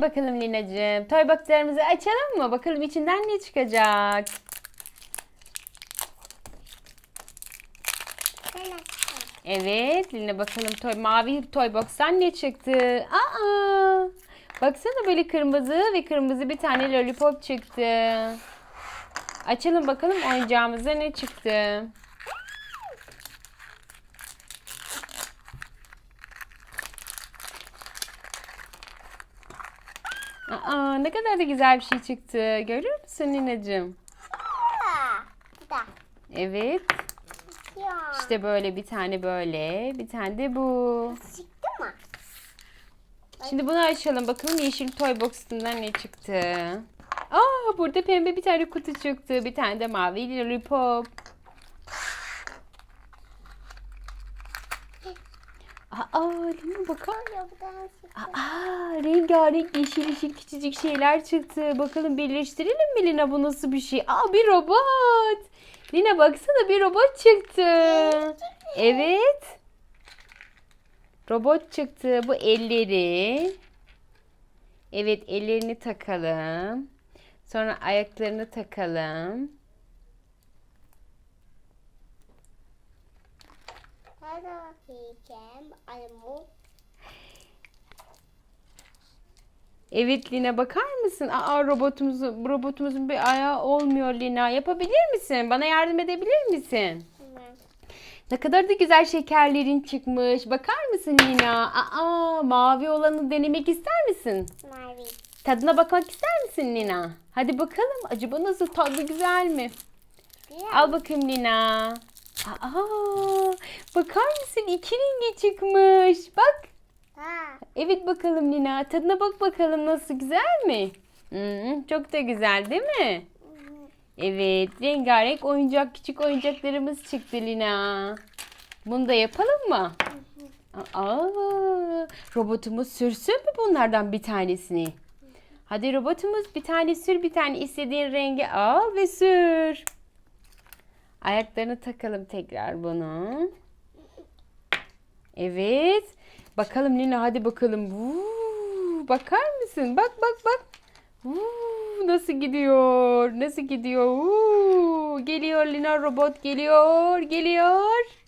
Bakalım Lina'cığım. Toy boxlarımızı açalım mı? Bakalım içinden ne çıkacak? Evet Lina bakalım toy mavi toy box'tan ne çıktı? Aa! Baksana böyle kırmızı ve kırmızı bir tane lollipop çıktı. Açalım bakalım oyuncağımıza ne çıktı? Aa, ne kadar da güzel bir şey çıktı. Görüyor musun da. Evet. İşte böyle bir tane böyle, bir tane de bu. Çıktı mı? Şimdi bunu açalım. Bakalım yeşil toy box'ından ne çıktı. Aa burada pembe bir tane kutu çıktı. Bir tane de mavi lollipop. Aa Lina bakar. Aa rengarenk yeşil yeşil küçücük şeyler çıktı. Bakalım birleştirelim mi Lina bu nasıl bir şey? Aa bir robot. Lina baksana bir robot çıktı. Evet. Robot çıktı. Bu elleri. Evet ellerini takalım. Sonra ayaklarını takalım. Hadi bakayım. Ayımı. Evet Lina bakar mısın? Aa robotumuzun robotumuzun bir ayağı olmuyor Lina. Yapabilir misin? Bana yardım edebilir misin? Hemen. Ne kadar da güzel şekerlerin çıkmış. Bakar mısın Lina? Aa mavi olanı denemek ister misin? Mavi. Tadına bakmak ister misin Lina? Hadi bakalım. Acaba nasıl tadı güzel mi? Güzel. Al bakayım Lina. Aa, bakar mısın? İki rengi çıkmış. Bak. Ha. Evet bakalım Lina. Tadına bak bakalım nasıl güzel mi? Hmm, çok da güzel değil mi? Evet, rengarenk oyuncak, küçük oyuncaklarımız çıktı Lina. Bunu da yapalım mı? Aa, robotumuz sürsün mü bunlardan bir tanesini? Hadi robotumuz bir tane sür, bir tane istediğin rengi al ve sür. Ayaklarını takalım tekrar bunu. Evet. Bakalım Lina hadi bakalım. Vuu, bakar mısın? Bak bak bak. Vuu, nasıl gidiyor? Nasıl gidiyor? Vuu, geliyor Lina robot geliyor. Geliyor.